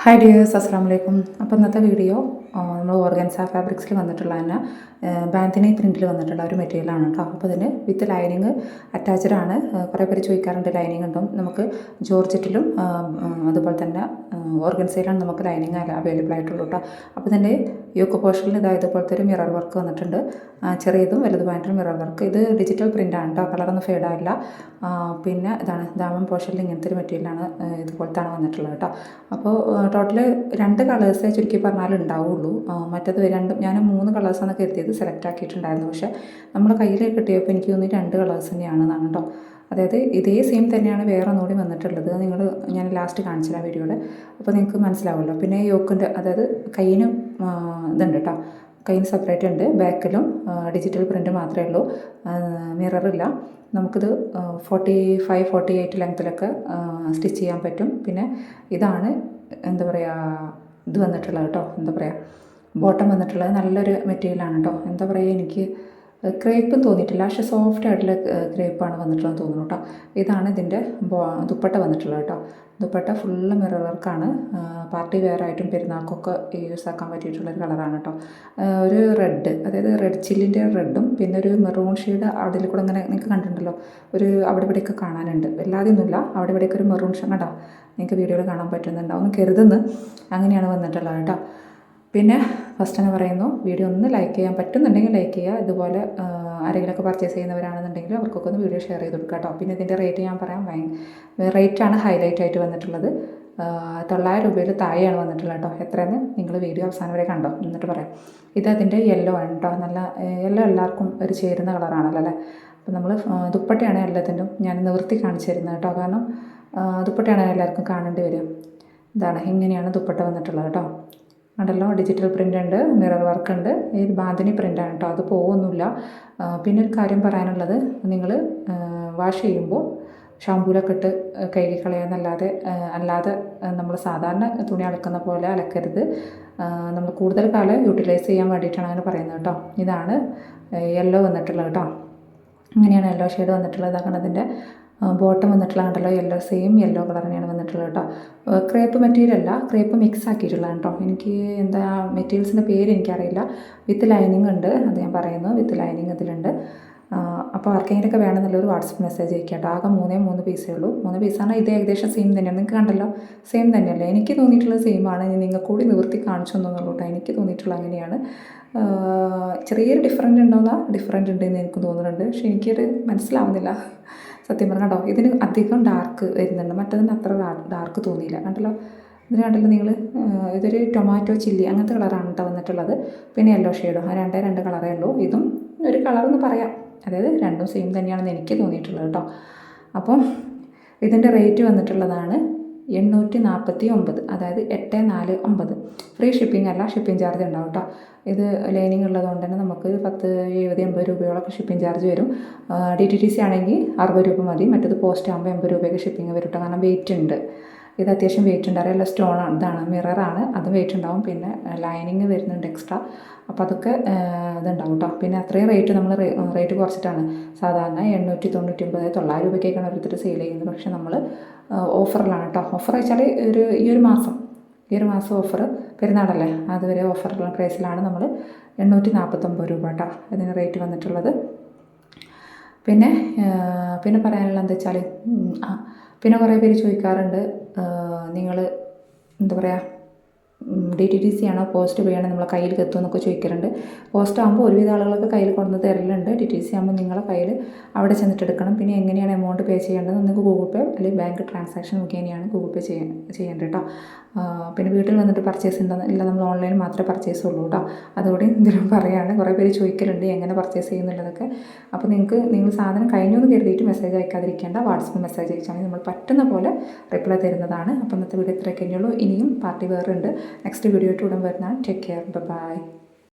Hi dears അസ്സാം വലൈക്കും അപ്പോൾ ഇന്നത്തെ വീഡിയോ നമ്മൾ ഓർഗൻസ ഫാബ്രിക്സിൽ വന്നിട്ടുള്ള തന്നെ ബാന്തിനി പ്രിന്റിൽ വന്നിട്ടുള്ള ഒരു മെറ്റീരിയലാണ് കേട്ടോ. അപ്പോൾ ഇതിന് വിത്ത് ലൈനിങ് അറ്റാച്ച്ഡ് ആണ്. ആ, കുറേ പേര് ചോദിക്കാറുണ്ട് ലൈനിങ് ഉണ്ടോ നമുക്ക് ജോർജറ്റിലും അതുപോലെ തന്നെ ഓർഗൻസയിലാണ് നമുക്ക് ലൈനിങ് അവൈലബിൾ ആയിട്ടുള്ളൂ കേട്ടോ. അപ്പോൾ ഇതിന്റെ യോക്ക് പോർഷനിൽ ഇതാ ഇതുപോലത്തെ ഒരു മിറർ വർക്ക് വന്നിട്ടുണ്ട്. ചെറിയതും വലുതുമായിട്ടൊരു മിറർ വർക്ക് ഇത് ഡിജിറ്റൽ പ്രിന്റാണ് കേട്ടോ. കളറൊന്നും ഫെയ്ഡായില്ല പിന്നെ ഇതാണ് ദാമം പോർഷനിൽ ഇങ്ങനത്തെ ഒരു മെറ്റീരിയലാണ് ഇതുപോലത്താണ് വന്നിട്ടുള്ളത് കേട്ടോ. അപ്പോൾ ടോട്ടൽ രണ്ട് കളേഴ്സേ ചുരുക്കി പറഞ്ഞാൽ ഉണ്ടാവുള്ളൂ. മറ്റത് രണ്ട് ഞാൻ മൂന്ന് കളേഴ്സാണ് കരുതിയത്. സെലക്ട് ആക്കിയിട്ടുണ്ടായിരുന്നു. പക്ഷേ നമ്മുടെ കയ്യിൽ കിട്ടിയപ്പോൾ എനിക്ക് തോന്നി രണ്ട് കളേഴ്സ് തന്നെയാണെന്നാണ് കേട്ടോ അതായത് ഇതേ സെയിം തന്നെയാണ് വേറെ ഒന്നുകൂടി വന്നിട്ടുള്ളത് നിങ്ങൾ ഞാൻ ലാസ്റ്റ് കാണിച്ചു വീഡിയോയുടെ അപ്പോൾ നിങ്ങൾക്ക് മനസ്സിലാവുമല്ലോ. പിന്നെ യോക്കിന്റെ അതായത് കയ്യിന് ഇതുണ്ട് കേട്ടോ കയ്യിന് സെപ്പറേറ്റ് ഉണ്ട്. ബാക്കിലും ഡിജിറ്റൽ പ്രിന്റ് മാത്രമേ ഉള്ളൂ. മിററില്ല നമുക്കിത് ഫോർട്ടി ഫൈവ് ഫോർട്ടി എയ്റ്റ് ലെങ്ത്തിലൊക്കെ സ്റ്റിച്ച് ചെയ്യാൻ പറ്റും. പിന്നെ ഇതാണ് എന്താ പറയുക ഇത് വന്നിട്ടുള്ളത് കേട്ടോ എന്താ പറയുക ബോട്ടം വന്നിട്ടുള്ളത് നല്ലൊരു മെറ്റീരിയലാണ് കേട്ടോ എന്താ പറയുക എനിക്ക് ക്രേപ്പ് തോന്നിയിട്ടില്ല. പക്ഷേ സോഫ്റ്റ് ആയിട്ടുള്ള ക്രേപ്പാണ് വന്നിട്ടുള്ളതെന്ന് തോന്നുന്നു കേട്ടോ ഇതാണ് ഇതിന്റെ ദുപ്പട്ട വന്നിട്ടുള്ളത് കേട്ടോ ദുപ്പട്ട ഫുള്ള് മിറർ വർക്കാണ് പാർട്ടി വെയർ ആയിട്ടും പെരുന്നാൾക്കൊക്കെ യൂസ് ആക്കാൻ പറ്റിയിട്ടുള്ളൊരു കളറാണ് കേട്ടോ ഒരു റെഡ് അതായത് റെഡ് ചില്ലിന്റെ റെഡും പിന്നെ ഒരു മെറൂൺ ഷെയ്ഡ് അതിൽ കൂടെ ഇങ്ങനെ നിങ്ങൾക്ക് കണ്ടിട്ടുണ്ടല്ലോ. ഒരു അവിടെ ഇവിടെയൊക്കെ കാണാനുണ്ട്. വല്ലാതെയൊന്നുമില്ല. അവിടെ ഇവിടെയൊക്കെ ഒരു മെറൂൺ ഷെയ്ഡ് കേട്ടോ നിങ്ങൾക്ക് വീഡിയോയിൽ കാണാൻ പറ്റുന്നുണ്ടാവും കരുതുന്നു. അങ്ങനെയാണ് വന്നിട്ടുള്ളത് കേട്ടോ പിന്നെ ഫസ്റ്റ് തന്നെ പറയുന്നു വീഡിയോ ഒന്ന് ലൈക്ക് ചെയ്യാൻ പറ്റുന്നുണ്ടെങ്കിൽ ലൈക്ക് ചെയ്യുക. ഇതുപോലെ ആരെങ്കിലും ആരെങ്കിലുമൊക്കെ പർച്ചേസ് ചെയ്യുന്നവരാണെന്നുണ്ടെങ്കിൽ അവർക്കൊക്കെ ഒന്ന് വീഡിയോ ഷെയർ ചെയ്ത് കൊടുക്കുക കേട്ടോ. പിന്നെ ഇതിന്റെ റേറ്റ് ഞാൻ പറയാം റേറ്റാണ് ഹൈലൈറ്റ് ആയിട്ട് വന്നിട്ടുള്ളത്. തൊള്ളായിരം രൂപയിൽ താഴെയാണ് വന്നിട്ടുള്ളത് കേട്ടോ. എത്രയെന്ന് നിങ്ങൾ വീഡിയോ അവസാനം വരെ കണ്ടോ. എന്നിട്ട് പറയാം. ഇത് അതിന്റെ യെല്ലോ ആണ് കേട്ടോ. നല്ല യെല്ലോ എല്ലാവർക്കും ഒരു ചേരുന്ന കളറാണല്ലോ അല്ലേ? അപ്പം നമ്മൾ ദുപ്പട്ടയാണ് എല്ലാത്തിനും ഞാൻ നിവൃത്തി കാണിച്ചു തരുന്നത് കേട്ടോ. കാരണം ദുപ്പട്ടയാണ് എല്ലാവർക്കും കാണേണ്ടി വരും ഇതാണ് ഇങ്ങനെയാണ് ദുപ്പട്ട വന്നിട്ടുള്ളത് കേട്ടോ. ഉണ്ടല്ലോ. ഡിജിറ്റൽ പ്രിന്റ് ഉണ്ട് മിറർ വർക്ക് ഉണ്ട്. ഇത് ബാന്തിനി പ്രിന്റാണ് കേട്ടോ അത് പോകുന്നില്ല പിന്നെ ഒരു കാര്യം പറയാനുള്ളത്. നിങ്ങൾ വാഷ് ചെയ്യുമ്പോൾ ഷാമ്പൂലൊക്കെ ഇട്ട് കഴുകി കളയാന്നല്ലാതെ അല്ലാതെ നമ്മൾ സാധാരണ തുണി അലക്കുന്ന പോലെ അലക്കരുത്. നമ്മൾ കൂടുതൽ കാലം യൂട്ടിലൈസ് ചെയ്യാൻ വേണ്ടിയിട്ടാണ് അങ്ങനെ പറയുന്നത് കേട്ടോ ഇതാണ് യെല്ലോ വന്നിട്ടുള്ളത് കേട്ടോ ഇങ്ങനെയാണ് യെല്ലോ ഷെയ്ഡ് വന്നിട്ടുള്ളത്. അതാണ് അതിന്റെ ബോട്ടം വന്നിട്ടുള്ള കണ്ടല്ലോ യെല്ലോ സെയിം യെല്ലോ കളർ തന്നെയാണ് വന്നിട്ടുള്ളത് കേട്ടോ. ക്രേപ്പ് മെറ്റീരിയൽ അല്ല ക്രേപ്പ് മിക്സ് ആക്കിയിട്ടുള്ളതാണ് കേട്ടോ. എനിക്ക് എന്താ മെറ്റീരിയൽസിന്റെ പേര് എനിക്കറിയില്ല. വിത്ത് ലൈനിങ് ഉണ്ട് അത് ഞാൻ പറയുന്നു. വിത്ത് ലൈനിങ് ഇതിലുണ്ട് ആ, അപ്പോൾ ആർക്കെങ്കിലൊക്കെ വേണമെന്നുള്ളൊരു വാട്സപ്പ് മെസ്സേജ് അയക്കാം കേട്ടോ. ആകെ മൂന്നേ മൂന്ന് പീസേ ഉള്ളൂ. മൂന്ന് പീസാണ് ഇത് ഏകദേശം സെയിം തന്നെയാണ്. നിങ്ങൾക്ക് കണ്ടല്ലോ സെയിം തന്നെയല്ലേ? എനിക്ക് തോന്നിയിട്ടുള്ളത് സെയിം ആണ്. ഇനി നിങ്ങൾ കൂടി നിവർത്തി കാണിച്ചു തന്നുള്ളൂ കേട്ടോ. എനിക്ക് തോന്നിയിട്ടുള്ള അങ്ങനെയാണ്. ചെറിയൊരു ഡിഫറന്റ് ഉണ്ടോന്നാ? ഡിഫറന്റ് ഉണ്ടെന്ന് എനിക്ക് തോന്നുന്നുണ്ട്. പക്ഷേ എനിക്കത് മനസ്സിലാവുന്നില്ല. സത്യം പറഞ്ഞാൽ കേട്ടോ ഇതിന് അധികം ഡാർക്ക് വരുന്നുണ്ട്. മറ്റതിന് അത്ര ഡാർക്ക് തോന്നിയില്ല. കണ്ടല്ലോ? ഇതിന് കണ്ടല്ലോ നിങ്ങൾ ഇതൊരു ടൊമാറ്റോ ചില്ലി അങ്ങനത്തെ കളറാണ് കേട്ടോ വന്നിട്ടുള്ളത്. പിന്നെ യെല്ലോ ഷെയ്ഡും ആ രണ്ടേ രണ്ട് കളറേ ഉള്ളൂ. ഇതും ഒരു കളറെന്ന് പറയാം. അതായത് രണ്ടും സെയിം തന്നെയാണെന്ന് എനിക്ക് തോന്നിയിട്ടുള്ളത് കേട്ടോ അപ്പം ഇതിന്റെ റേറ്റ് വന്നിട്ടുള്ളതാണ് എണ്ണൂറ്റി നാൽപ്പത്തി ഒമ്പത് അതായത് എട്ട് നാല് ഒമ്പത്. ഫ്രീ ഷിപ്പിംഗ് അല്ല ഷിപ്പിംഗ് ചാർജ് ഉണ്ടാവും കേട്ടോ ഇത് ലൈനിങ് ഉള്ളതുകൊണ്ട് തന്നെ നമുക്ക് പത്ത് എഴുപത് എൺപത് രൂപയോളൊക്കെ ഷിപ്പിംഗ് ചാർജ് വരും. ഡി ടി ടി സി ആണെങ്കിൽ അറുപത് രൂപ മതി. മറ്റത് പോസ്റ്റ് ആകുമ്പോൾ എൺപത് രൂപയൊക്കെ ഷിപ്പിംഗ് വരും കേട്ടോ കാരണം വെയിറ്റ് ഉണ്ട്. ഇത് അത്യാവശ്യം വെയിറ്റ് ഉണ്ട് അല്ല സ്റ്റോൺ ഇതാണ് മിററാണ് അത് വെയിറ്റ് ഉണ്ടാവും. പിന്നെ ലൈനിങ് വരുന്നുണ്ട് എക്സ്ട്രാ അപ്പോൾ അതൊക്കെ ഇതുണ്ടാവും കേട്ടോ പിന്നെ അത്രയും റേറ്റ് നമ്മൾ റേറ്റ് കുറച്ചിട്ടാണ്. സാധാരണ എണ്ണൂറ്റി തൊണ്ണൂറ്റി ഒമ്പത് തൊള്ളായിരം രൂപയ്ക്കൊക്കെയാണ് ഓരോരുത്തർ സെയിൽ ചെയ്യുന്നത്. പക്ഷേ നമ്മൾ ഓഫറിലാണ് കേട്ടോ ഓഫർ വെച്ചാൽ ഒരു ഈ ഒരു മാസം ഈ ഒരു മാസം ഓഫർ പെരുന്നാളല്ലേ? അതുവരെ ഓഫറുള്ള പ്രൈസിലാണ് നമ്മൾ എണ്ണൂറ്റി നാൽപ്പത്തൊമ്പത് രൂപ കേട്ടോ ഇതിന് റേറ്റ് വന്നിട്ടുള്ളത്. പിന്നെ പിന്നെ പറയാനുള്ള എന്താ വെച്ചാൽ പിന്നെ കുറേ പേര് ചോദിക്കാറുണ്ട് നിങ്ങൾ എന്താ പറയുക ഡി ടി ടി സി ആണോ പോസ്റ്റ് വഴിയാണോ നമ്മളെ കയ്യിൽ എത്തുമെന്നൊക്കെ ചോദിക്കാറുണ്ട് പോസ്റ്റ് ആകുമ്പോൾ ഒരുവിധ ആളുകളൊക്കെ കയ്യിൽ കൊണ്ടു തരലുണ്ട്. ഡി ടി സി ആകുമ്പോൾ നിങ്ങളെ കയ്യിൽ അവിടെ ചെന്നിട്ട് എടുക്കണം. പിന്നെ എങ്ങനെയാണ് എമൗണ്ട് പേ ചെയ്യേണ്ടത്? നിങ്ങൾക്ക് ഗൂഗിൾ പേ അല്ലെങ്കിൽ ബാങ്ക് ട്രാൻസാക്ഷൻ മുഖേനയാണ് ഗൂഗിൾ പേ ചെയ്യാൻ ചെയ്യേണ്ടത് കേട്ടോ പിന്നെ വീട്ടിൽ വന്നിട്ട് പർച്ചേസ് ഉണ്ടോ ഇല്ല നമ്മൾ ഓൺലൈൻ മാത്രമേ പർച്ചേസ് ഉള്ളൂ കേട്ടോ അതുകൂടി എന്തെങ്കിലും പറയുകയാണ് കുറേ പേര് ചോദിക്കലുണ്ട് എങ്ങനെ പർച്ചേസ് ചെയ്യുന്നുള്ളതൊക്കെ. അപ്പോൾ നിങ്ങൾക്ക് നിങ്ങൾ സാധനം കഴിഞ്ഞു എന്ന് കരുതിയിട്ട് മെസ്സേജ് അയക്കാതിരിക്കേണ്ട. വാട്സപ്പ് മെസ്സേജ് അയച്ചാൽ നമ്മൾ പറ്റുന്ന പോലെ റിപ്ലൈ തരുന്നതാണ്. അപ്പോൾ ഇന്നത്തെ വീഡിയോ ഇത്രയൊക്കെ ഉള്ളൂ ഇനിയും പാർട്ടി വേറെ ഉണ്ട്. നെക്സ്റ്റ് വീഡിയോ ആയിട്ട് വരുന്നതാണ്. Take care bye